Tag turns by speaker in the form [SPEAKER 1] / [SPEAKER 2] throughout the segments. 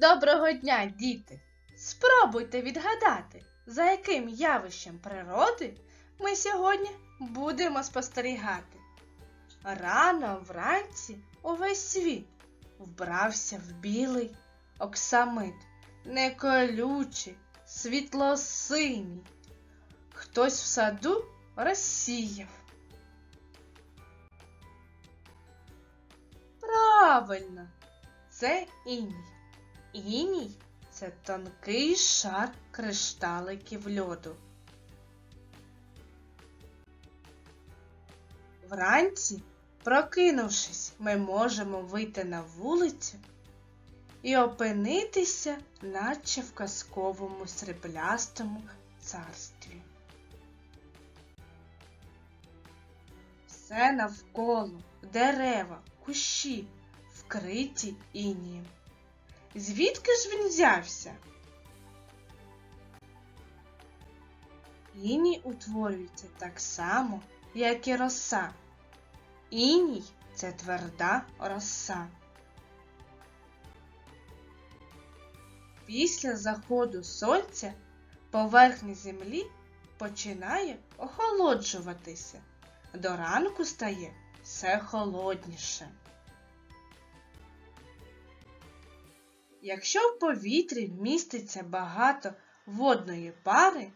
[SPEAKER 1] Доброго дня, діти! Спробуйте відгадати, за яким явищем природи ми сьогодні будемо спостерігати. Рано вранці увесь світ вбрався в білий оксамит, не колючий, світло-синій. Хтось в саду розсіяв. Правильно, це іній. Іній це тонкий шар кришталиків льоду. Вранці, прокинувшись, ми можемо вийти на вулицю і опинитися, наче в казковому сріблястому царстві. Все навколо дерева, кущі, вкриті інієм. Звідки ж він взявся? Іній утворюється так само, як і роса. Іній це тверда роса. Після заходу сонця поверхня землі починає охолоджуватися. До ранку стає все холодніше. Якщо в повітрі міститься багато водної пари,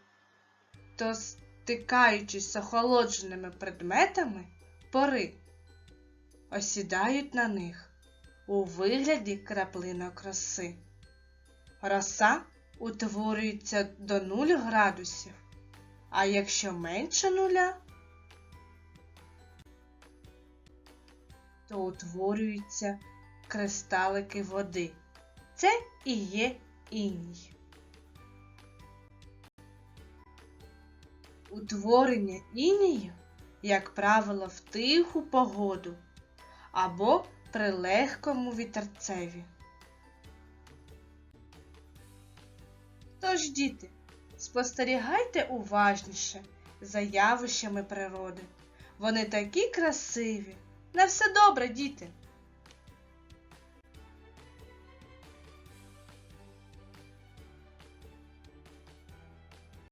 [SPEAKER 1] то стикаючись з охолодженими предметами, пори осідають на них у вигляді краплинок роси. Роса утворюється до 0 градусів, а якщо менше нуля, то утворюються кристалики води. Це і є іній. Утворення інію, як правило, в тиху погоду або при легкому вітерцеві. Тож, діти, спостерігайте уважніше за явищами природи. Вони такі красиві. На все добре, діти!